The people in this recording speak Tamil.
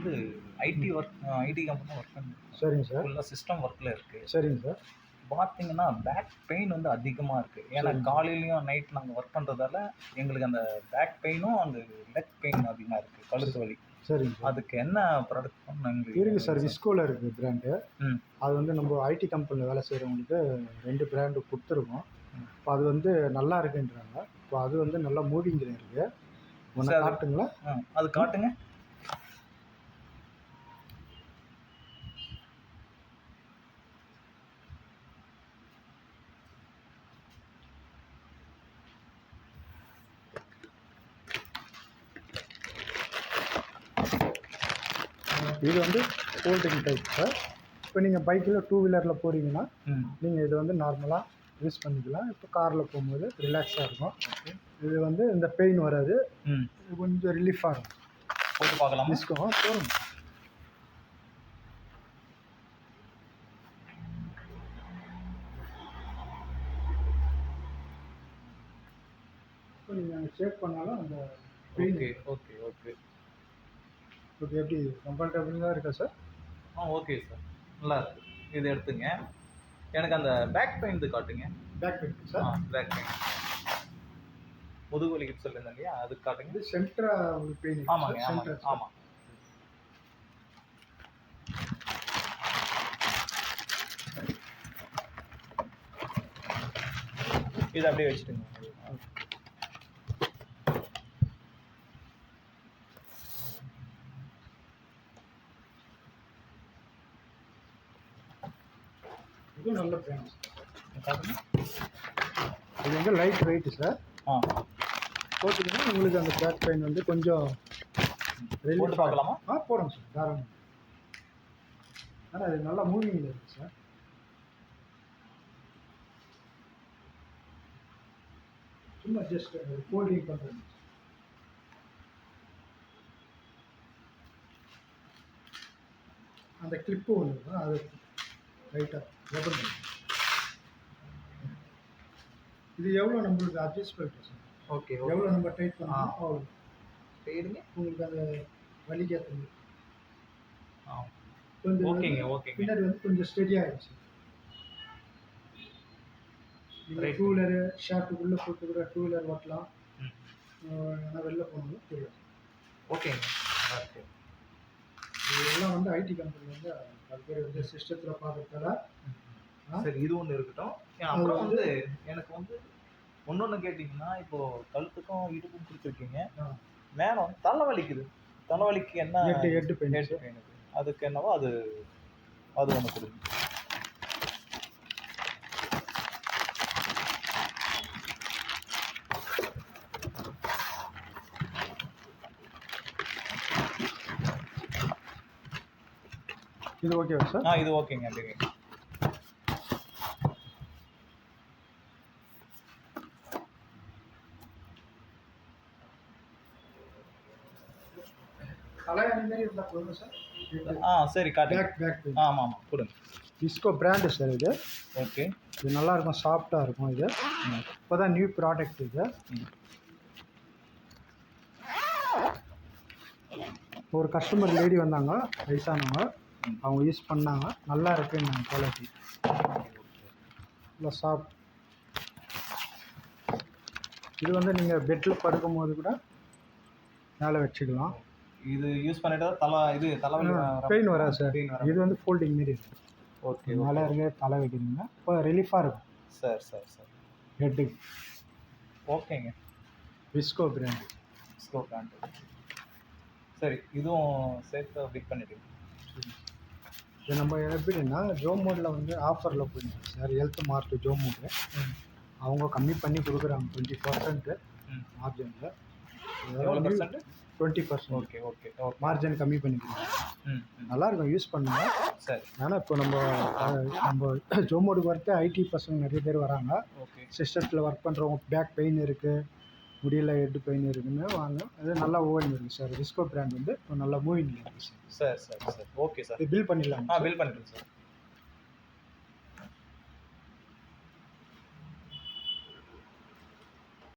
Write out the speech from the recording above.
வந்து IT work IT company work பண்ணிருக்கோம் சரிங்க சார். ஃபுல்லாக சிஸ்டம் ஒர்க்கில் இருக்குது சரிங்க சார். பார்த்தீங்கன்னா பேக் பெயின் வந்து அதிகமாக இருக்குது ஏன்னா. காலையிலையும் நைட் நாங்கள் ஒர்க் பண்ணுறதால எங்களுக்கு அந்த பேக் பெயினும் அந்த லெக் பெயின் அதிகமாக இருக்குது கழுத்து வலி. சரிங்க சார். அதுக்கு என்ன ப்ராடக்ட் எங்களுக்கு? இருக்குது சார் விஸ்கோவில் இருக்குது பிராண்டு ம். அது வந்து நம்ம ஐடி கம்பெனியில் வேலை செய்கிறவங்களுக்கு ரெண்டு பிராண்டு கொடுத்துருக்கோம். இப்போ அது வந்து நல்லா இருக்குன்றாங்க. இப்போ அது வந்து நல்லா மூவிங்கில் இருக்குது ஒன்று. காட்டுங்களா ஆ அது காட்டுங்க. இது வந்து ஃபோல்டிங் டைப் சார் இப்போ நீங்கள் பைக்கில் டூ வீலரில் போகிறீங்கன்னா நீங்கள் இதை வந்து நார்மலாக யூஸ் பண்ணிக்கலாம். இப்போ காரில் போகும்போது ரிலாக்ஸாக இருக்கும். ஓகே இது வந்து இந்த பெயின் வராது. இது கொஞ்சம் ரிலீஃபாக இருக்கும். போட்டு பார்க்கலாமா? டிஸ்கோ இப்போ நீங்கள் செக் பண்ணாலும் அந்த பெயின் ஓகே ஓகே ஓகே எப்படி கம்ஃபர்டபுளாக இருக்கா சார் ஆ ஓகே சார் நல்லா இருக்கு. இது எடுத்துங்க. எனக்கு அந்த பேக் பெயின் இது காட்டுங்க. பேக் பெயின் ஆ சார் பேக் பெயின் முதுகு வலிக்கு சொல்லியிருந்தேன் இல்லையா? அது காட்டுங்க. இது சென்ட்ரா பெயின் ஆமாங்க ஆமாங்க ஆமாம் இது அப்படியே வச்சுட்டுங்க. இதுவும் நல்ல காட்டுங்க இது வந்து லைட் வெயிட் சார் ஆ. போட்டுக்கிட்டா உங்களுக்கு அந்த பேக் பெயின் வந்து கொஞ்சம் போட்டு பார்க்கலாமா? ஆ போடுங்க சார் தாராளம். ஆனால் அது நல்லா மூவிங்கில் இருக்குது சார் சும்மா ஜஸ்ட் ஃபோல்டிங் பண்ணுறது அந்த கிளிப்பு ஒன்று அது ரைட்டாக ரப்பர் இது எவ்வளோ நம்மளுக்கு அட்ஜஸ்ட் பண்ணிட்டு சார் ஓகே எவ்வளோ நம்ம டைட் பண்ணோம் அவ்வளோ சரிங்க உங்களுக்கு அந்த வலிக்காத ஆ. கொஞ்சம் ஓகேங்க ஓகேங்க பின்னாடி வந்து கொஞ்சம் ஸ்டெடி ஆகிடுச்சு நீங்கள். டூ வீலரு ஷார்ட்டுக்குள்ளே போட்டு கூட டூ வீலர் ஓட்டலாம் ஆனால் வெளில போகணும் டூ வீலர் ஓகேங்க இதெல்லாம் வந்து ஐடி கம்பெனி வந்து பல்வேறு வந்து சிஸ்டத்தில் பார்க்கறதால? சரி இது ஒன்று இருக்கட்டும். அது அப்புறம் வந்து- எனக்கு வந்து ஒன்னொன்று கேட்டிங்கன்னா இப்போ கழுத்துக்கும் இடுப்பும் கொடுத்துருக்கீங்க ஆ. மேலே வந்து தலை வலிக்குது. தலைவலிக்கு என்ன எட்டு எட்டு பெயின் ஹெட் பெயின் அதுக்கு என்னவோ அது அது ஒன்று கொடுங்க. இது ஓகேவா சார் ஆ இது ஓகேங்க அப்படிங்க ஆ சரி காட்டுங்க ஆமாம் ஆமாம் கொடுங்க. டிஸ்கோ பிராண்டு சார் இது. ஓகே இது நல்லா இருக்கும் சாஃப்டாக இருக்கும் இது. இப்போ தான் நியூ ப்ராடக்ட் இது. ஒரு கஸ்டமர் லேடி வந்தாங்க வயசானவங்க. அவங்க யூஸ் பண்ணாங்க. நல்லா இருக்கு நான் குவாலிட்டி நல்லா சாஃப்ட் இது வந்து நீங்கள் பெட்டில் படுக்கும்போது கூட மேலே வச்சுக்கலாம். இது யூஸ் பண்ணிட்டா தலை இது தலைவலி பெயின் வராது சார் இது வந்து ஃபோல்டிங் மாரி இருக்கு ஓகே மேலே இருக்க தலை வைக்கிறீங்கன்னா இப்போ ரிலீஃபாக இருக்கும். சார் சார் சார் ஹெட்டு ஓகேங்க விஸ்கோ பிராண்ட் ஸ்லோ பிளான்ட் சரி இதுவும் சேர்த்து பிக் பண்ணிடுங்க. இது நம்ம எப்படின்னா ஜோமோடில் வந்து ஆஃபரில் போயிருந்தோம் சார் ஹெல்த் மார்க் ஜோமோடு அவங்க கம்மி பண்ணி கொடுக்குறாங்க. Twenty percent மார்ஜினில் twenty percent okay okay margin கம்மி ம் நல்லா இருக்கும். யூஸ் பண்ணுங்க. சரி. ஏன்னா இப்போ நம்ம நம்ம ஜோமோடுக்கு வரட்டு ஐடி பசங்க நிறைய பேர் வராங்க. ஓகே சிஸ்டத்தில் ஒர்க் பண்ணுறவங்க பேக் பெயின் இருக்குது முடியல ஹெட் பெயின் இருக்குன்னு வாங்க. அது நல்லா ஓவன் இருக்குது சார் ரிஸ்கோ பிராண்ட் வந்து நல்லா மூவிங் இருக்குது sir sir sir sir. Okay sir. Bill பண்ணிடலாம் ஆ பில் பண்ணிடுங்க சார்.